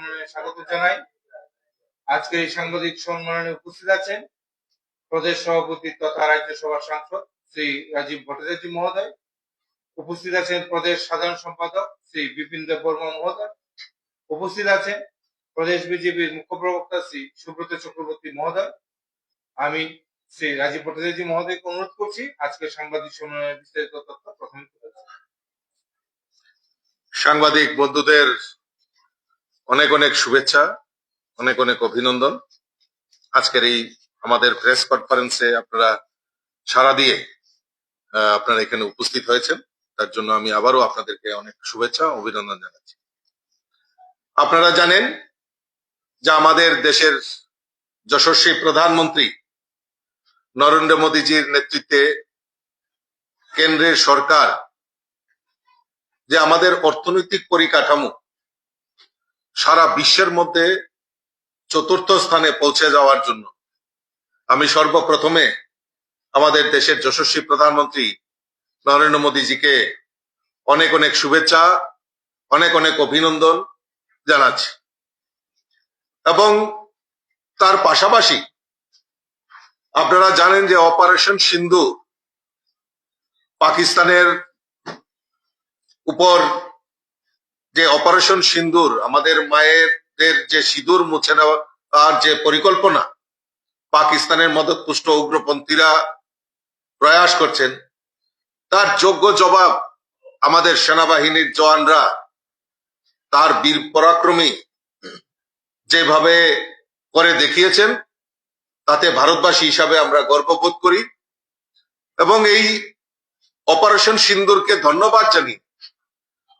সম্মেলনে স্বাগত জানাই। আজকে এই সাংবাদিক সম্মেলনে উপস্থিত আছেন প্রদেশ সভাপতি তথা রাজ্যসভার সাংসদ শ্রী রাজীব ভট্টাচার্য মহোদয়। উপস্থিত আছেন প্রদেশ সাধারণ সম্পাদক শ্রী বিপিন দেব বর্মা মহোদয়। উপস্থিত আছেন প্রদেশ বিজেপির মুখ্য প্রবক্তা শ্রী সুব্রত চক্রবর্তী মহোদয়। আমি শ্রী রাজীব ভট্টাচার্য মহোদয়কে অনুরোধ করছি আজকে সাংবাদিক সম্মেলনের বিস্তারিত তথ্য প্রথমে সাংবাদিক বন্ধুদের অনেক অনেক শুভেচ্ছা, অনেক অনেক অভিনন্দন। আজকের এই আমাদের প্রেস কনফারেন্সে আপনারা সারা দিয়ে আপনারা এখানে উপস্থিত হয়েছেন। তার জন্য আমি আবারও আপনাদেরকে অনেক শুভেচ্ছা, অভিনন্দন জানাচ্ছি। আপনারা জানেন যে আমাদের দেশের যশস্বী প্রধানমন্ত্রী নরেন্দ্র মোদীজির নেতৃত্বে কেন্দ্রের সরকার যে আমাদের অর্থনৈতিক পরিকাঠামো সারা বিশ্বের মধ্যে চতুর্থ স্থানে পৌঁছে যাওয়ার জন্য আমি সর্বপ্রথমে আমাদের দেশের যশস্বী প্রধানমন্ত্রী নরেন্দ্র মোদীজিকে অনেক অনেক শুভেচ্ছা, অনেক অনেক অভিনন্দন জানাচ্ছি। এবং তার পাশাপাশি আপনারা জানেন যে অপারেশন সিন্ধু পাকিস্তানের উপর যে অপারেশন সিন্দুর, আমাদের মায়েদের যে সিঁদুর মুছে নেওয়া তার যে পরিকল্পনা, পাকিস্তানের মদতপুষ্ট উগ্রপন্থীরা প্রয়াস করছেন, তার যোগ্য জবাব আমাদের সেনাবাহিনীর জওয়ানরা, তার বীর পরাক্রমী যেভাবে করে দেখিয়েছেন, তাতে ভারতবাসী হিসাবে আমরা গর্ববোধ করি এবং এই অপারেশন সিন্দুরকে ধন্যবাদ জানিয়ে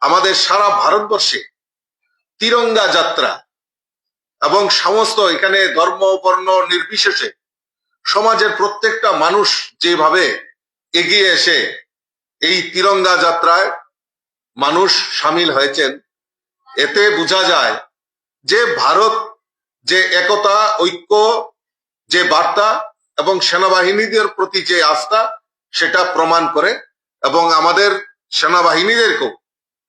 আমাদের সারা ভারতবর্ষে তিরঙ্গা যাত্রা এবং সমস্ত এখানে ধর্ম, বর্ণ নির্বিশেষে সমাজের প্রত্যেকটা মানুষ যেভাবে এগিয়ে এসে এই তিরঙ্গা যাত্রায় মানুষ সামিল হয়েছেন, এতে বোঝা যায় যে ভারত যে একতা, ঐক্য, যে বার্তা এবং সেনাবাহিনীদের প্রতি যে আস্থা, সেটা প্রমাণ করে এবং আমাদের সেনাবাহিনীদেরকেও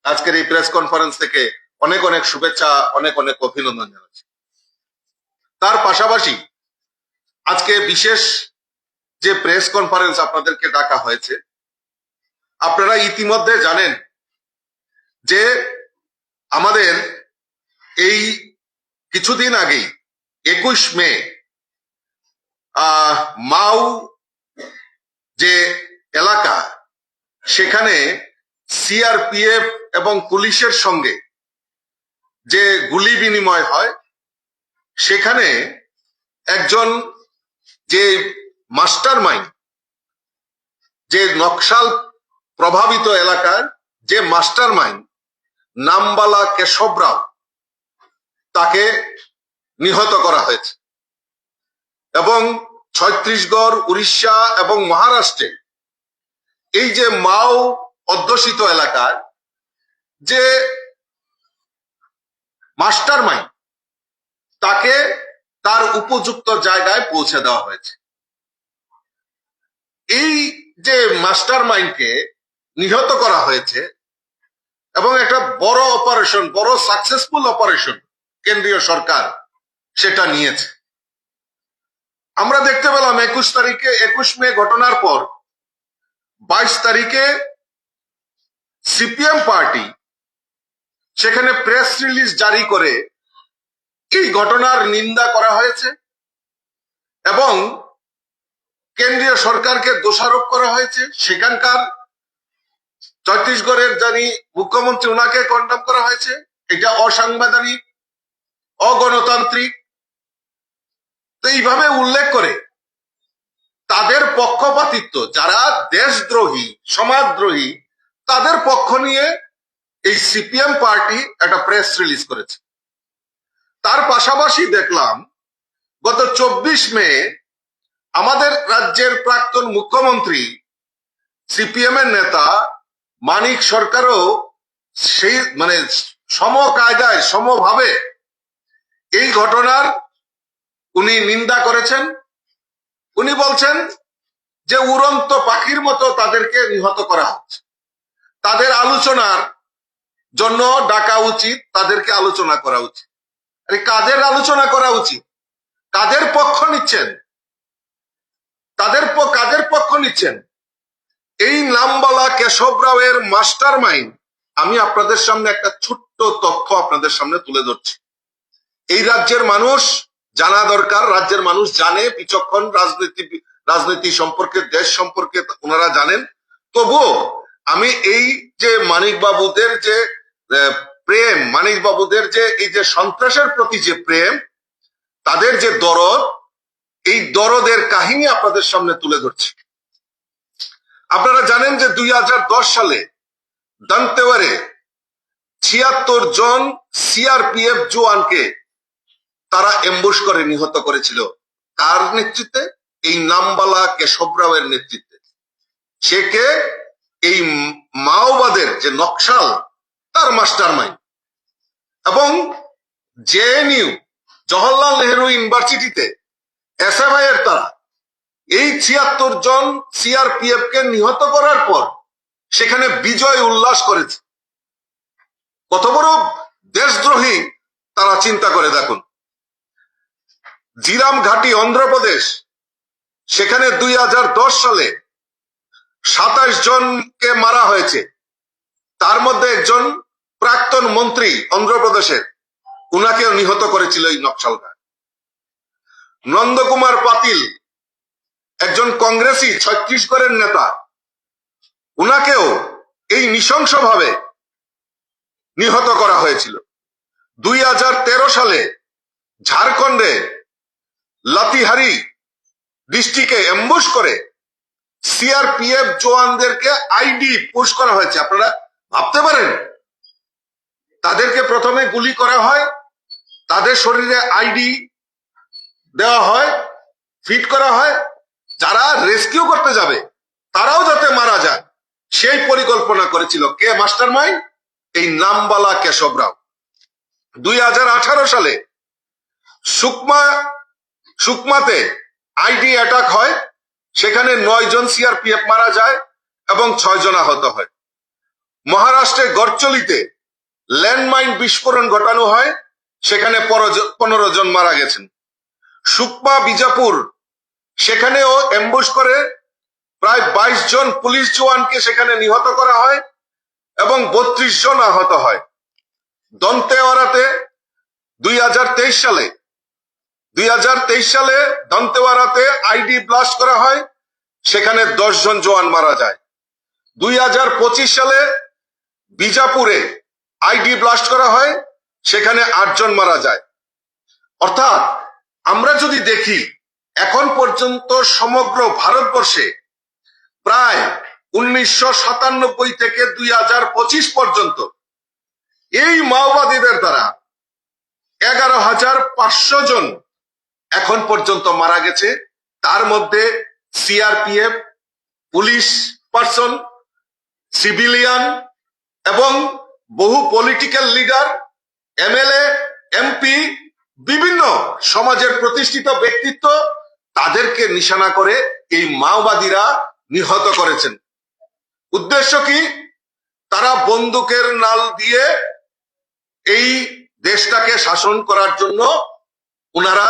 আজকের এই প্রেস কনফারেন্স থেকে অনেক অনেক শুভেচ্ছা, অনেক অনেক অভিনন্দন জানাচ্ছি। তার পাশাপাশি আজকে বিশেষ যে প্রেস কনফারেন্স আপনাদেরকে ডাকা হয়েছে, আপনারা ইতিমধ্যে জানেন যে আমাদের এই কিছুদিন আগেই, একুশ মে মাউ যে এলাকা, সেখানে সিআরপিএফ এবং পুলিশের সঙ্গে যে গুলি বিনিময় হয়, সেখানে একজন যে মাস্টার মাইন্ড যে নকশাল প্রভাবিত এলাকার যে মাস্টার মাইন্ড নামবালা কেশব রাও, তাকে নিহত করা হয়েছে। এবং ছত্রিশগড় উড়িষ্যা এবং মহারাষ্ট্রে এই যে মাও অধ্যুষিত এলাকার যে মাস্টার মাইন্ড তাকে তার উপযুক্ত জায়গায় পৌঁছে দেওয়া হয়েছে। এই যে মাস্টার মাইন্ডকে নিহত করা হয়েছে এবং একটা বড় অপারেশন, বড় সাকসেসফুল অপারেশন কেন্দ্রীয় সরকার সেটা নিয়েছে। আমরা দেখতে পেলাম একুশ তারিখে, একুশ মে ঘটনার পর বাইশ তারিখে সিপিএম পার্টি সেখানে প্রেস রিলিজ জারি করে এই ঘটনার নিন্দা করা হয়েছে এবং কেন্দ্রীয় সরকারকে দোষারোপ করা হয়েছে? সেখানকার ছত্তিশগড়ের জানি মুখ্যমন্ত্রী ওনাকে কন্ডাম করা হয়েছে। এটা অসাংবিধানিক, অগণতান্ত্রিক। তো এইভাবে উল্লেখ করে তাদের পক্ষপাতিত্ব, যারা দেশদ্রোহী, সমাজদ্রোহী তাদের পক্ষ নিয়ে এই সিপিএম পার্টি একটা প্রেস রিলিজ করেছে। তার পাশাপাশি দেখলাম, গত চব্বিশ মে আমাদের রাজ্যের প্রাক্তন মুখ্যমন্ত্রী, সিপিএম এর নেতা মানিক সরকারও সেই মানে সম কায়দায়, সমভাবে এই ঘটনার উনি নিন্দা করেছেন। উনি বলছেন যে উড়ন্ত পাখির মতো তাদেরকে নিহত করা হচ্ছে। তাদের আলোচনার জন্য ডাকা উচিত, তাদেরকে আলোচনা করা উচিত। আরে কাদের আলোচনা করা উচিত? কাদের পক্ষ নিচ্ছেন? তাদের কাদের পক্ষ নিচ্ছেন? এই নামবালা কেশব রাওয়ের মাস্টার মাইন্ড আমি আপনাদের সামনে একটা ছোট্ট তথ্য আপনাদের সামনে তুলে ধরছি। এই রাজ্যের মানুষ জানা দরকার, রাজ্যের মানুষ জানে, বিচক্ষণ রাজনীতি রাজনীতি সম্পর্কে, দেশ সম্পর্কে ওনারা জানেন। তবুও আমি এই যে মানিক বাবুদের যে প্রেম মানিক বাবুদের যে, এই যে সন্ত্রাসের প্রতি যে প্রেম, তাদের যে দরদ, এই দরদের কাহিনী আপনাদের সামনে তুলে ধরছি। আপনারা জানেন যে দুই সালে দান্তেওয়ারে ছিয়াত্তর জন সিআরপিএফ জওয়ানকে তারা এম্বুশ করে নিহত করেছিল। কার নেতৃত্বে? এই নামবালা কেশব রাওয়ের নেতৃত্বে। সে কে? এই মাওবাদের যে নকশাল, তার মাস্টার মাইন্ড এবং জেএনইউ জওহরলাল নেহরু ইউনিভার্সিটিতে এসএফআই এর তারা এই ছিয়াত্তর জন সিআরপিএফ কে নিহত করার পর সেখানে বিজয় উল্লাস করেছে। কত বড় দেশদ্রোহী তারা চিন্তা করে দেখুন। জিরাম ঘাটি অন্ধ্রপ্রদেশ, সেখানে দুই হাজার দশ সালে সাতাশ জনকে মারা হয়েছে। তার মধ্যে একজন প্রাক্তন মন্ত্রী অন্ধ্রপ্রদেশের। উনাকেও নিহত করেছিল এই নকশালরা নন্দকুমার পাতিল, একজন কংগ্রেসি ছত্তিশগড়ের নেতা। উনাকেও এই নৃশংসভাবে নিহত করা হয়েছিল। দুই হাজার তেরো সালে ঝাড়খণ্ডে লাতিহারি ডিস্ট্রিক্টে এম্বুশ করে সিআরপিএফ জওয়ানদেরকে আইডি পুশ করা হয়েছে। আপনারা ভাবতে পারেন, তাদেরকে প্রথমে গুলি করা হয়, তাদের শরীরে আইডি দেওয়া হয় ফিট করা হয়। যারা রেস্কিউ করতে যাবে, তারাও যাতে মারা যায়। সেই পরিকল্পনা করেছিল কে? মাস্টার মাইন্ড এই নামবালা কেশব রাও। দুই সালে সুকমা, সুকমাতে আইডি অ্যাটাক হয়। সেখানে নয় জন সিআরপিএফ মারা যায় এবং ছয় জন আহত হয়। মহারাষ্ট্রের গড়চলিতে ল্যান্ডমাইন বিস্ফোরণ ঘটানো হয়, সেখানে পনেরো জন মারা গেছেন। সুকমা বিজাপুর, সেখানেও এম্বুশ করে প্রায় বাইশ জন পুলিশ জওয়ানকে সেখানে নিহত করা হয় এবং বত্রিশ জন আহত হয়। দন্তেওয়ারাতে দুই হাজার তেইশ সালে দুই হাজার তেইশ সালে দন্তেওয়ারাতে আইডি ব্লাস্ট করা হয়, সেখানে জন জওয়ান মারা যায়। দুই হাজার পঁচিশ সালে বিজাপুরে আইডি ব্লাস্ট করা হয়, সেখানে আটজন মারা যায়। অর্থাৎ আমরা যদি দেখি, এখন পর্যন্ত সমগ্র ভারতবর্ষে প্রায় উনিশশো সাতানব্বই থেকে দুই হাজার পঁচিশ পর্যন্ত এই মাওবাদীদের দ্বারা এগারো হাজার পাঁচশো জন এখন পর্যন্ত মারা গেছে। তার মধ্যে সিআরপিএফ পুলিশ পার্সন, সিভিলিয়ান এবং বহু পলিটিক্যাল লিডার, এমএলএ, এমপি, বিভিন্ন সমাজের প্রতিষ্ঠিত ব্যক্তিত্ব তাদেরকে নিশানা করে এই মাওবাদীরা নিহত করেছেন। উদ্দেশ্য কি? তারা বন্দুকের নাল দিয়ে এই দেশটাকে শাসন করার জন্য ওনারা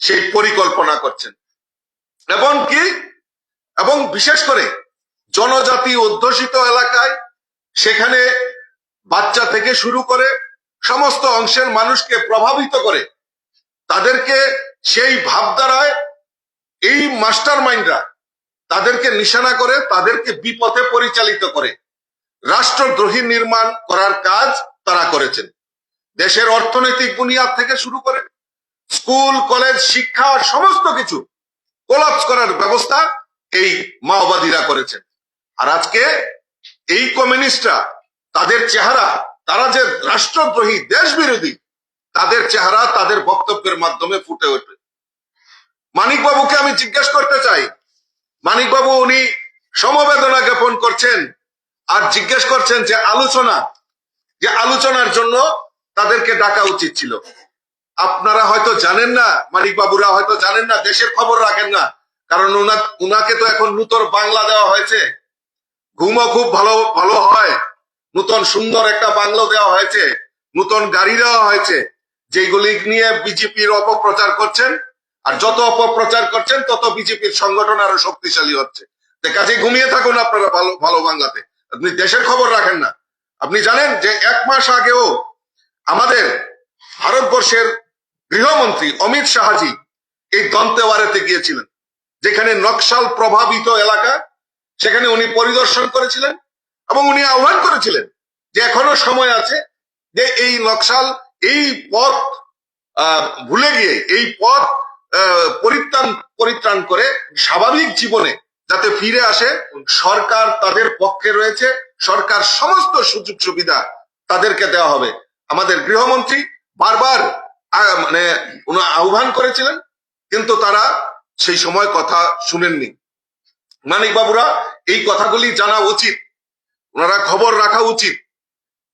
সেই পরিকল্পনা করছেন। এবং কি? এবং বিশেষ করে জনজাতি অধ্যুষিত এলাকায় সেখানে বাচ্চা থেকে শুরু করে সমস্ত অংশের মানুষকে প্রভাবিত করে তাদেরকে সেই ভাবধারায় এই মাস্টার মাইন্ডরা তাদেরকে নিশানা করে, তাদেরকে বিপথে পরিচালিত করে, রাষ্ট্রদ্রোহী নির্মাণ করার কাজ তারা করেছেন। দেশের অর্থনৈতিক বুনিয়াদ থেকে শুরু করে স্কুল, কলেজ, শিক্ষা, সমস্ত কিছু কোলাপস করার ব্যবস্থা এই মাওবাদীরা করেছেন। আর আজকে এই কমিউনিস্টরা তাদের চেহারা, তারা যে রাষ্ট্রদ্রোহী দেশ বিরোধী তাদের চেহারা তাদের বক্তব্যের মাধ্যমে ফুটে ওঠে। মানিক বাবুকে আমি জিজ্ঞেস করতে চাই। মানিকবাবু, উনি সমবেদনা জ্ঞাপন করছেন আর জিজ্ঞেস করছেন যে আলোচনা, যে আলোচনার জন্য তাদেরকে ডাকা উচিত ছিল। আপনারা হয়তো জানেন না মানিক বাবুরা হয়তো জানেন না, দেশের খবর রাখেন না। কারণ উনাকে তো এখন নূতন বাংলা দেওয়া হয়েছে। ঘুমও খুব ভালো ভালো হয়। নূতন সুন্দর একটা বাংলো দেওয়া হয়েছে। নূতন গাড়ি দেওয়া হয়েছে। যেগুলি নিয়ে বিজেপির অপপ্রচার করছেন, আর যত অপপ্রচার করছেন, তত বিজেপির সংগঠন আরও শক্তিশালী হচ্ছে। কাজে ঘুমিয়ে থাকুন আপনারা ভালো ভালো বাংলাতে। আপনি দেশের খবর রাখেন না। আপনি জানেন যে এক মাস আগেও আমাদের ভারতবর্ষের গৃহমন্ত্রী অমিত শাহজি এই দন্তেওয়ারেতে গিয়েছিলেন, যেখানে নকশাল প্রভাবিত এলাকা, সেখানে উনি পরিদর্শন করেছিলেন এবং উনি আহ্বান করেছিলেন যে এখনও সময় আছে যে এই নকশাল, এই পথ ভুলে গিয়ে এই পথ পরিত্রাণ পরিত্রাণ করে স্বাভাবিক জীবনে যাতে ফিরে আসে, সরকার তাদের পক্ষে রয়েছে, সরকার সমস্ত সুযোগ সুবিধা তাদেরকে দেওয়া হবে। আমাদের গৃহমন্ত্রী বারবার মানে উনি আহ্বান করেছিলেন, কিন্তু তারা সেই সময় কথা শুনেননি। মানিক বাবুরা, এই কথাগুলি জানা উচিত। ওনারা খবর রাখা উচিত।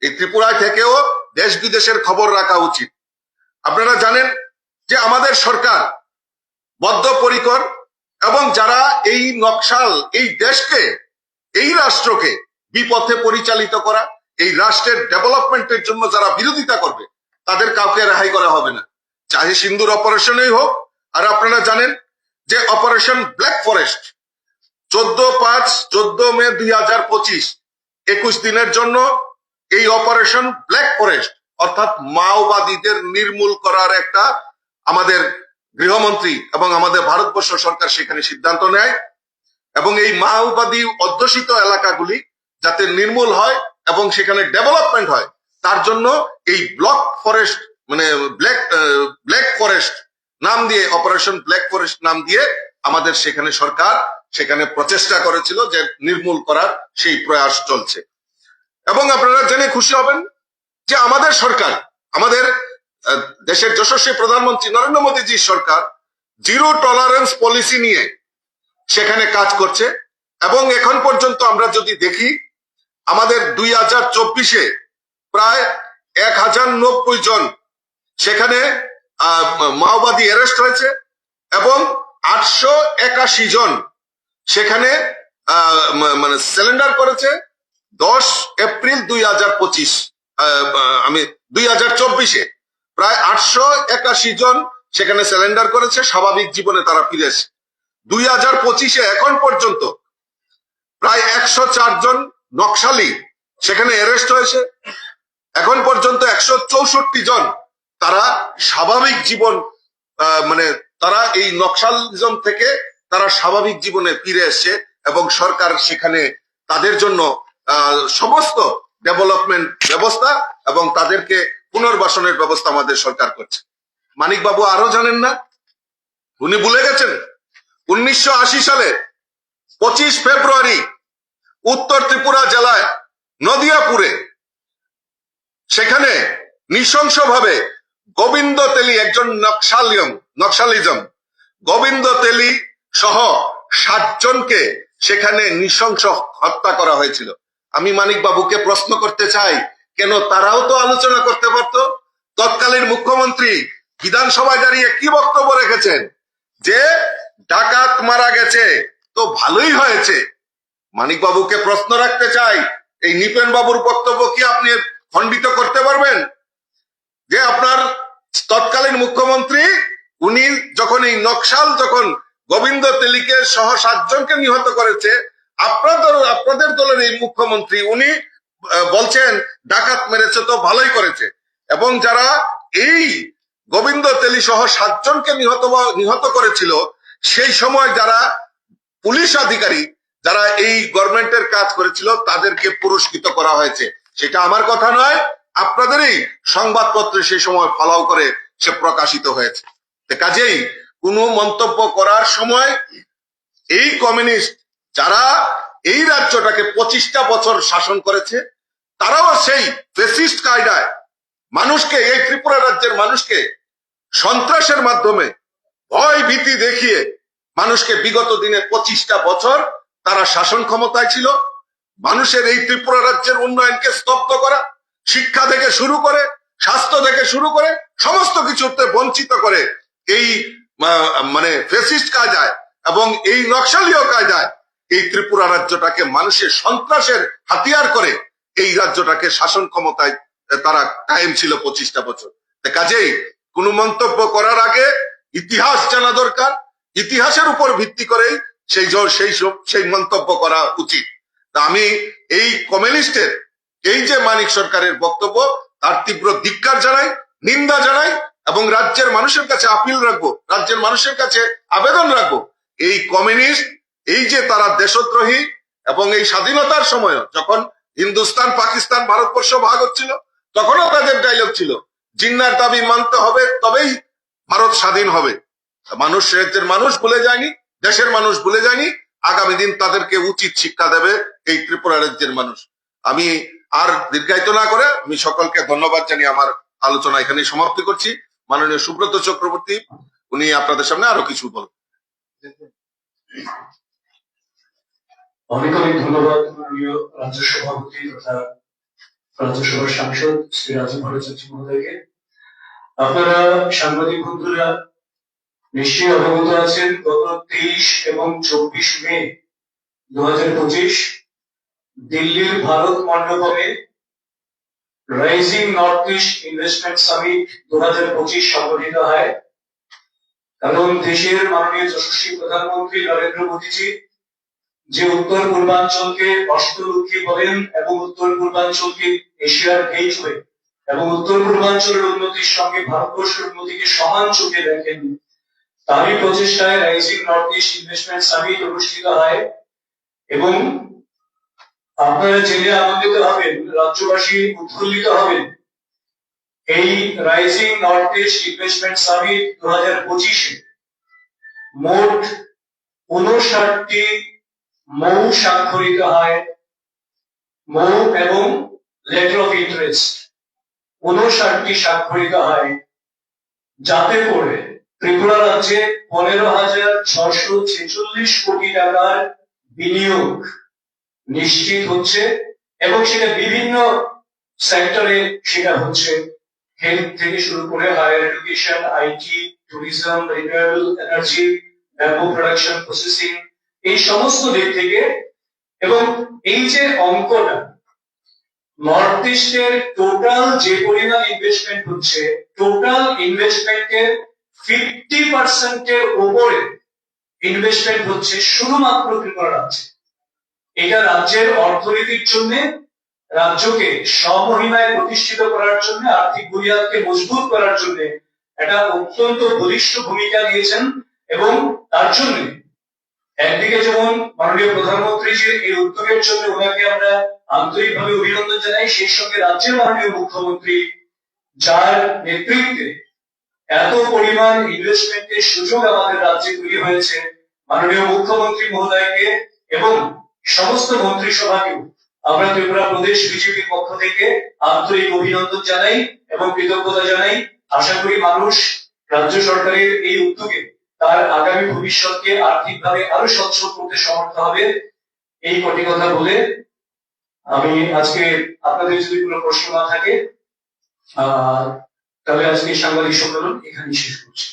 এই ত্রিপুরায় থেকেও দেশ বিদেশের খবর রাখা উচিত। আপনারা জানেন যে আমাদের সরকার বদ্ধপরিকর এবং যারা এই নকশাল, এই দেশকে, এই রাষ্ট্রকে বিপথে পরিচালিত করা, এই রাষ্ট্রের ডেভেলপমেন্টের জন্য যারা বিরোধিতা করবে তাদের কাউকে রেহাই করা হবে না। চাহে সিন্দুর অপারেশনই হোক, আর আপনারা জানেন যে অপারেশন ব্ল্যাক ফরেস্ট, চোদ্দ পাঁচ, চোদ্দ মে দুই হাজার পঁচিশ, একুশ দিনের জন্য এই অপারেশন ব্ল্যাক ফরেস্ট, অর্থাৎ মাওবাদীদের নির্মূল করার একটা আমাদের গৃহমন্ত্রী এবং আমাদের ভারতবর্ষ সরকার সেখানে সিদ্ধান্ত নেয় এবং এই মাওবাদী অধ্যুষিত এলাকাগুলি যাতে নির্মূল হয় এবং সেখানে ডেভেলপমেন্ট হয় তার জন্য এই ব্লক ফরেস্ট মানে ব্ল্যাক ব্ল্যাক ফরেস্ট নাম দিয়ে, অপারেশন ব্ল্যাক ফরেস্ট নাম দিয়ে আমাদের সেখানে সরকার সেখানে প্রচেষ্টা করেছিল যে নির্মূল করার সেই প্রয়াস চলছে। এবং আপনারা জেনে খুশি হবেন যে আমাদের সরকার, আমাদের দেশের যশস্বী প্রধানমন্ত্রী নরেন্দ্র মোদীজির সরকার জিরো টলারেন্স পলিসি নিয়ে সেখানে কাজ করছে। এবং এখন পর্যন্ত আমরা যদি দেখি, আমাদের দুই হাজার চব্বিশে প্রায় এক হাজার নব্বই জন। সেখানে মাওবাদী অ্যারেস্ট হয়েছে এবং আটশো একাশি জন সেখানে মানে সিলিন্ডার করেছে দশ এপ্রিল দুই হাজার পঁচিশ। আমি দুই হাজার চব্বিশে। প্রায় আটশো একাশি জন সেখানে সিলিন্ডার করেছে, স্বাভাবিক জীবনে তারা ফিরেছে দুই হাজার পঁচিশে এখন পর্যন্ত প্রায় একশো জন নকশালি সেখানে অ্যারেস্ট হয়েছে। এখন পর্যন্ত একশো চৌষট্টি জন তারা স্বাভাবিক জীবন মানে তারা এই নকশালিজম থেকে তারা স্বাভাবিক জীবনে ফিরে এসছে এবং সরকার সেখানে তাদের জন্য সমস্ত ডেভেলপমেন্ট ব্যবস্থা এবং তাদেরকে পুনর্বাসনের ব্যবস্থা আমাদের সরকার করছে। মানিক বাবু আরও জানেন না? উনি ভুলে গেছেন? উনিশশো আশি সালে পঁচিশ ফেব্রুয়ারি উত্তর ত্রিপুরা জেলায় নদিয়াপুরে সেখানে নৃশংসভাবে গোবিন্দ তেলি একজন নকশালিয়ম, নকশালিজম। গোবিন্দ তেলি সহ সাতজনকে সেখানে নৃশংস হত্যা করা হয়েছিল। আমি মানিক বাবুকে প্রশ্ন করতে চাই, কেন তারাও তো আলোচনা করতে পারতো? তৎকালীন মুখ্যমন্ত্রী বিধানসভায় দাঁড়িয়ে কি বক্তব্য রেখেছেন? যে ডাকাত মারা গেছে, তো ভালোই হয়েছে। মানিক বাবুকে প্রশ্ন রাখতে চাই, এই নিপেন বাবুর বক্তব্য কি আপনি খণ্ডিত করতে পারবেন? যে আপনার তৎকালীন মুখ্যমন্ত্রী, উনি যখন এই নকশাল যখন গোবিন্দ তেলিকে সহ সাতজনকে নিহত করেছে আপনাদের আপনাদের দলের এই মুখ্যমন্ত্রী, উনি বলছেন, ডাকাত মেরেছে তো ভালোই করেছে। এবং যারা এই গোবিন্দ তেলি সহ সাতজনকে নিহত নিহত করেছিল, সেই সময় যারা পুলিশ আধিকারিক, যারা এই গভর্নমেন্টের কাজ করেছিল, তাদেরকে পুরস্কৃত করা হয়েছে। সেটা আমার কথা নয়, আপনাদেরই সংবাদপত্রে সেই সময় ফলাও করে সে প্রকাশিত হয়েছে। কাজেই কোনো মন্তব্য করার সময় এই কমিউনিস্ট যারা এই রাজ্যটাকে পঁচিশটা বছর শাসন করেছে, তারাও সেই ফেসিস্ট কায়দায় মানুষকে, এই ত্রিপুরা রাজ্যের মানুষকে সন্ত্রাসের মাধ্যমে ভয় ভীতি দেখিয়ে মানুষকে বিগত দিনে পঁচিশটা বছর তারা শাসন ক্ষমতায় ছিল। মানুষের এই ত্রিপুরা রাজ্যের উন্নয়নকে স্তব্ধ করা, শিক্ষা থেকে শুরু করে, স্বাস্থ্য থেকে শুরু করে সমস্ত কিছুতে বঞ্চিত করে এই মানে ফেসিস্ট কাজ কায়দায় এবং এই নকশালীয় কাজ কায়দায় এই ত্রিপুরা রাজ্যটাকে মানুষের সন্ত্রাসের হাতিয়ার করে এই রাজ্যটাকে শাসন ক্ষমতায় তারা কায়েম ছিল পঁচিশটা বছর। কাজেই কোনো মন্তব্য করার আগে ইতিহাস জানা দরকার, ইতিহাসের উপর ভিত্তি করেই সেই সেই সেই মন্তব্য করা উচিত। তা আমি এই কমিউনিস্টের, এই যে মানিক সরকারের বক্তব্য, তার তীব্র ধিক্কার জানাই, নিন্দা জানাই এবং রাজ্যের মানুষের কাছে আপিল রাখব, রাজ্যের মানুষের কাছে আবেদন রাখব। এই কমিউনিস্ট, এই যে তারা দেশদ্রোহী এবং এই স্বাধীনতার সময় যখন হিন্দুস্তান, পাকিস্তান, ভারতবর্ষ ভাগ হচ্ছিল, তখনও তাদের ডায়লগ ছিল, জিন্নার দাবি মানতে হবে, তবেই ভারত স্বাধীন হবে। মানুষ রাজ্যের মানুষ ভুলে যায়নি, দেশের মানুষ ভুলে যায়নি আগামী দিন তাদেরকে উচিত শিক্ষা দেবে এই ত্রিপুরা রাজ্যের মানুষ। আমি আর দীর্ঘায়িত না করে আমি সকলকে ধন্যবাদ জানিয়ে আমার আলোচনা এখানে সমাপ্তি করছি। মাননীয় সুব্রত চক্রবর্তী, উনি আপনাদের সামনে আরও কিছু বলবেন। অনেক অনেক ধন্যবাদ রাজ্য সভাপতি তথা রাজ্যসভার সাংসদ শ্রী রাজীব ভট্টাচার্য মহোদয়কে। আপনারা সাংবাদিক বন্ধুরা নিশ্চয়ই অবগত আছেন গত তেইশ এবং চব্বিশ মে দু হাজার পঁচিশ। দিল্লির Bharat মণ্ডপমে rising north east investment summit দু হাজার পঁচিশ সংগঠিত হয়। কারণ দেশের মাননীয় যশস্বী প্রধানমন্ত্রী নরেন্দ্র মোদীজি যে উত্তর পূর্বাঞ্চলকে অষ্টলক্ষ্মী বলেন এবং উত্তর পূর্বাঞ্চলকে এশিয়ার গেট হয়ে এবং উত্তর পূর্বাঞ্চলের উন্নতির সঙ্গে ভারতবর্ষের উন্নতিকে সমান চোখে দেখেন তারই প্রচেষ্টায় rising north east investment summit অনুষ্ঠিত হয় এবং আপনারা জেনে আনন্দিত হবেন, রাজ্যবাসী উৎফুল্লিত হবেন। এই rising north east investment summit দু হাজার পঁচিশে মোট উনষাটটি মৌ স্বাক্ষরিত হয়, মৌ এবং লেটার অফ ইন্টারেস্ট। উনষাটটি স্বাক্ষরিত হয়, যাতে করে ত্রিপুরা রাজ্যে পনেরো হাজার ছশো ছেচল্লিশ কোটি টাকার বিনিয়োগ নিশ্চিত হচ্ছে এবং সেটা বিভিন্ন সেক্টরে সেটা হচ্ছে। হেলথ থেকে শুরু করে higher education IT tourism renewable energy bamboo production processing এই সমস্ত দিক থেকে এবং এই যে অঙ্কটা নর্থ ইস্টের টোটাল যে পরিমাণ ইনভেস্টমেন্ট হচ্ছে টোটাল ইনভেস্টমেন্টের ফিফটি পার্সেন্টের উপরে ইনভেস্টমেন্ট হচ্ছে শুধুমাত্র ত্রিপুরা রাজ্যে। এটা রাজ্যের অর্থনীতির জন্য, রাজ্যকে স্বমহিমায় প্রতিষ্ঠিত করার জন্য, আর্থিক বুনিয়াদকে মজবুত করার জন্য একটা অত্যন্ত বলিষ্ঠ ভূমিকা নিয়েছেন এবং তার জন্য একদিকে যেমন মাননীয় প্রধানমন্ত্রীজির এই উদ্যোগের জন্য ওনাকে আমরা আন্তরিকভাবে অভিনন্দন জানাই, সেই সঙ্গে রাজ্যের মাননীয় মুখ্যমন্ত্রী যার নেতৃত্বে এত পরিমাণ ইনভেস্টমেন্টের সুযোগ আমাদের রাজ্যে তৈরি হয়েছে। মাননীয় মুখ্যমন্ত্রী মহোদয়কে এবং সমস্ত মন্ত্রিসভাকেও। আমরা ত্রিপুরা প্রদেশ বিজেপির পক্ষ থেকে আন্তরিক অভিনন্দন জানাই এবং কৃতজ্ঞতা জানাই। আশা করি মানুষ রাজ্য সরকারের এই উদ্যোগে তার আগামী ভবিষ্যৎকে আর্থিকভাবে আরও সচ্ছল করতে সমর্থ হবে। এই কটি কথা বলে আমি আজকে আপনাদের যদি কোনো প্রশ্ন না থাকে, আহ তাহলে আজকে সাংবাদিক সম্মেলন এখানেই শেষ করছি।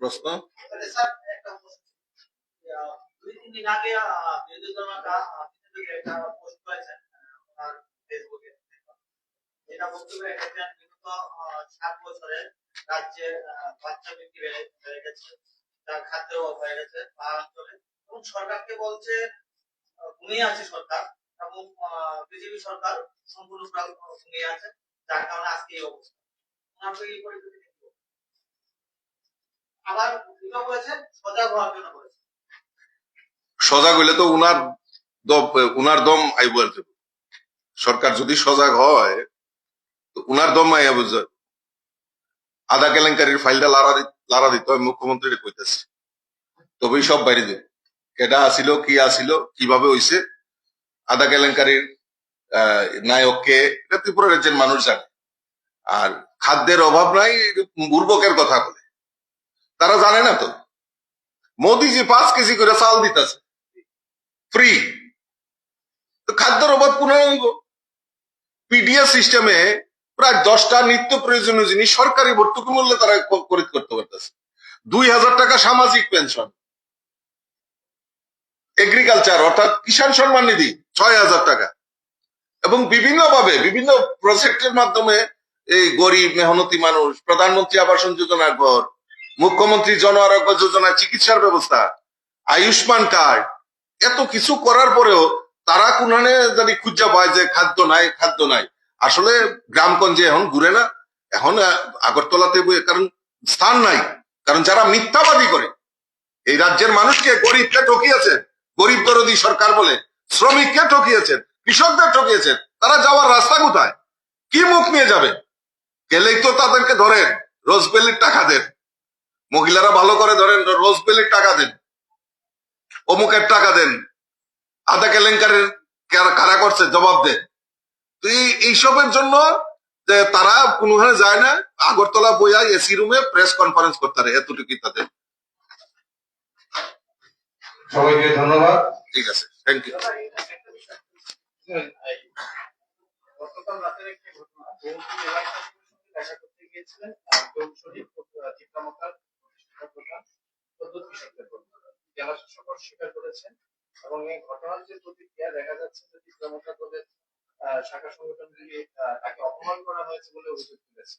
প্রশ্ন? তাহলে স্যার একটা প্রশ্ন। আহ, দুই তিন দিন আগে বিরোধী দল একটা একটা পোস্ট করেছেন ওনার ফেসবুকে যেটা বক্তব্য রেখেছেন বিগত সাত বছরে রাজ্যে আহ, বাচ্চা বৃদ্ধি বেড়ে গেছে তার খাদ্য অভাব হয়ে গেছে পাহাড় অঞ্চলে। এবং সরকারকে বলছে ঘুমিয়ে আছে সরকার এবং বিজেপি সরকার সম্পূর্ণ ঘুমিয়ে আছে। যার কারণে আজকে সজাগ হইলে তো উনার উনার দম আইব আর। সরকার যদি সজাগ হয়, তো উনার দম আইয়া বুঝে আধা কেলেঙ্কারির ফাইলটা লারা লারা দিতে হয় মুখ্যমন্ত্রী কইতেছে। তবেই সব বাইরে দিবে কেডা আসিল, কি আসিল, কীভাবে হইছে, আধা কেলেঙ্কারির নায়ককে, এটা ত্রিপুরা রাজ্যের মানুষ জানে। আর খাদ্যের অভাব নাই বুর্বকের কথা বলে। তারা জানে না তো। মোদিজি পাঁচ কেজি করে চাল দিতেছে। ফ্রি খাদ্যের অভাব পূর্ণাঙ্গ। পিডিএস সিস্টেমে প্রায় দশটা নিত্য প্রয়োজনীয় জিনিস সরকারি ভর্তুকি মূল্যে তারা খরিদ করতে পারতেছে। দুই হাজার টাকা সামাজিক পেনশন। এগ্রিকালচার অর্থাৎ কিষাণ সম্মান নিধি, ছয় হাজার টাকা। এবং বিভিন্নভাবে, বিভিন্ন প্রজেক্টের মাধ্যমে এই গরিব, মেহনতি মানুষ, প্রধানমন্ত্রী আবাসন যোজনার ঘর, মুখ্যমন্ত্রী জন আরোগ্য যোজনা, চিকিৎসার ব্যবস্থা, আয়ুষ্মান কার্ড, এত কিছু করার পরেও তারা কোনখানে যদি খুঁজা পায় যে খাদ্য নাই খাদ্য নাই। আসলে গ্রামগঞ্জে এখন ঘুরে না, এখন আগরতলাতে কারণ স্থান নাই, কারণ যারা মিথ্যাবাদী করে, এই রাজ্যের মানুষকে গরিবকে ঠকিয়েছেন, গরিব দরদি সরকার বলে, শ্রমিককে ঠকিয়েছেন কৃষকদের ঠকিয়েছেন তারা যাওয়ার রাস্তা কোথায়? কি মুখ নিয়ে যাবে? গেলেই তো তাদেরকে ধরেন রোজবেলির টাকা দেন। মহিলারা ভালো করে ধরেন রোজবেলির টাকা দেন। অমুকের টাকা দেন। আধা কেলেঙ্কারের কারা- কারা করছে? জবাব দেন। তো এই- এইসবের জন্য যে তারা কোনোখানে যায় না আগরতলা বইয়া এসি রুমে প্রেস কনফারেন্স করতে পারে এতটুকুই তাদের। সবাইকে ধন্যবাদ। ঠিক আছে থ্যাংক ইউ দাদা, এই একটা বিষয়। এই এবং ঘটনার যে প্রতিক্রিয়া দেখা যাচ্ছে যে দলের আহ, শাখা তাকে অপমান করা হয়েছে বলে অভিযোগ তুলেছে।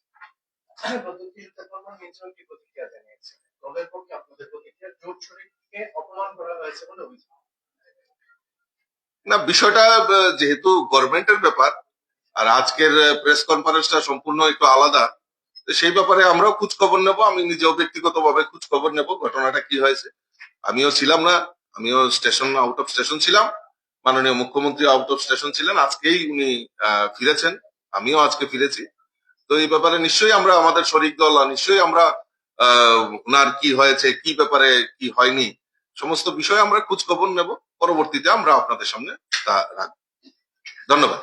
প্রদ্যুৎ কৃষকদের নিজেও কি প্রতিক্রিয়া জানিয়েছে। দলের পক্ষে আপনাদের প্রতিক্রিয়া? জোট শরীফকে অপমান করা হয়েছে বলে অভিযোগ না বিষয়টা যেহেতু গভর্নমেন্টের ব্যাপার আর আজকের প্রেস কনফারেন্সটা সম্পূর্ণ একটু আলাদা সেই ব্যাপারে আমরাও খোঁজ খবর নেব আমি নিজেও ব্যক্তিগতভাবে খোঁজ খবর নেব ঘটনাটা কি হয়েছে। আমিও ছিলাম না আমিও স্টেশন আউট অফ স্টেশন ছিলাম মাননীয় মুখ্যমন্ত্রী আউট অফ স্টেশন ছিলেন আজকেই উনি ফিরেছেন আমিও আজকে ফিরেছি। তো এই ব্যাপারে নিশ্চয়ই আমরা আমাদের শরিক দল নিশ্চয়ই আমরা আহ, ওনার কি হয়েছে কি ব্যাপারে কি হয়নি সমস্ত বিষয়ে আমরা খোঁজ খবর নেব। পরবর্তীতে আমরা আপনাদের সামনে তা রাখব। ধন্যবাদ।